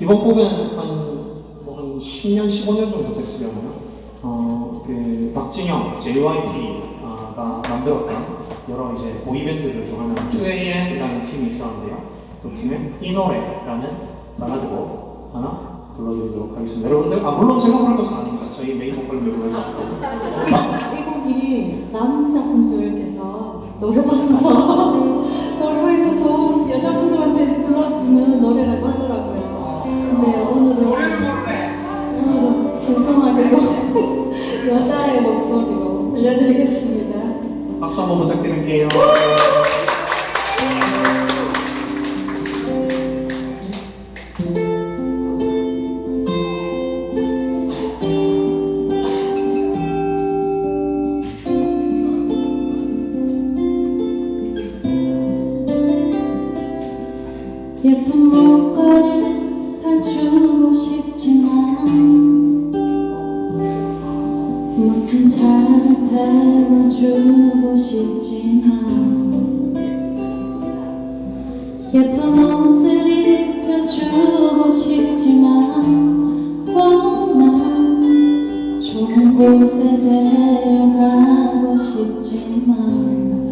이번 곡은 한, 뭐한 10년, 15년 정도 됐으려나요? 어, 그, 박진영, JYP가 만들었던 여러 이제 보이밴드들 중 하나, 2AM이라는 팀이 있었는데요. 그 팀의 이 노래라는 발라드곡 하나 불러드리도록 하겠습니다. 여러분들, 아, 물론 제가 부른 것은 아닙니다. 저희 메인 보컬을 불러주시고. 이 곡이 남자분들께서 노래방에서 노래방에서 저 여자분들한테 불러주는 노래라고 하더라고요. 목소리로 들려드리겠습니다. 박수 한번 부탁드릴게요. 예쁜 목걸이 사주고 싶지만 멋진 차 를 태워주고 싶지만 예쁜 옷을 입혀주고 싶지만 꼭날 좋은 곳에 데려가고 싶지만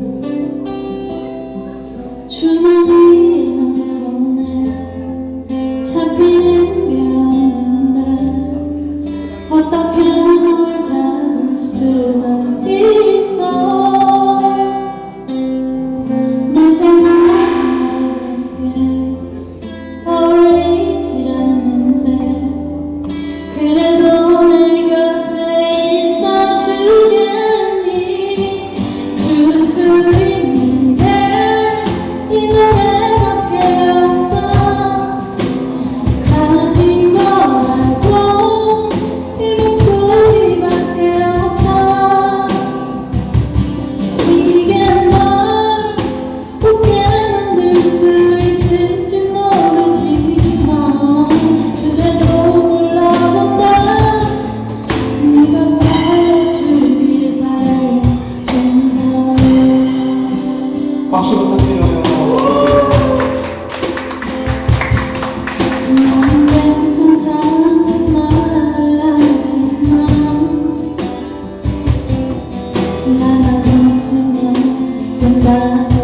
time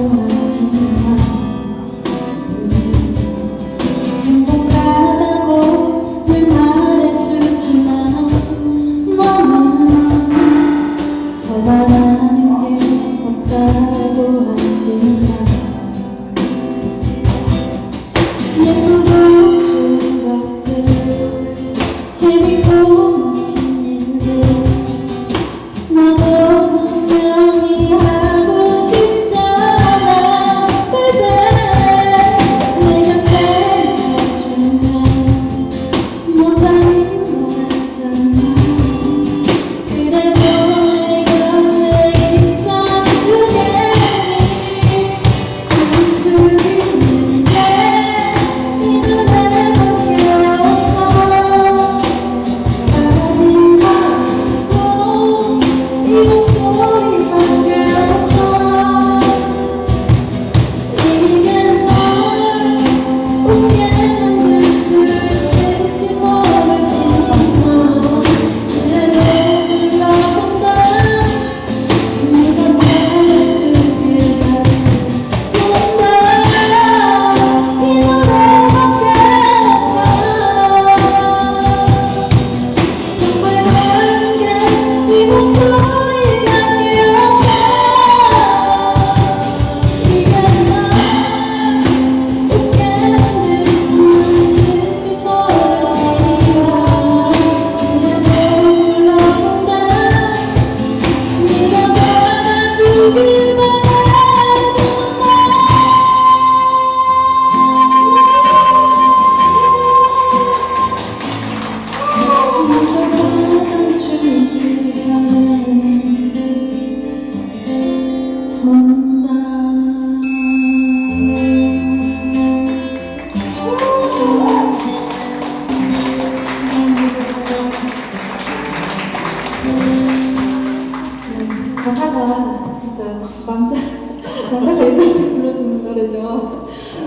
가사가 예전에 불렀던 노래죠.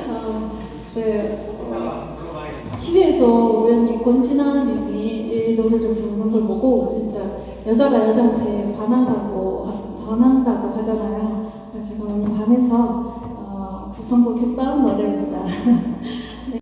아, 네. 어, TV에서 우연히 권진아 님이 이 노래를 부르는 걸 보고 진짜 여자가 여자한테 반한다고 반한다고 하잖아요. 제가 오늘 반해서 어, 선곡했던 노래입니다.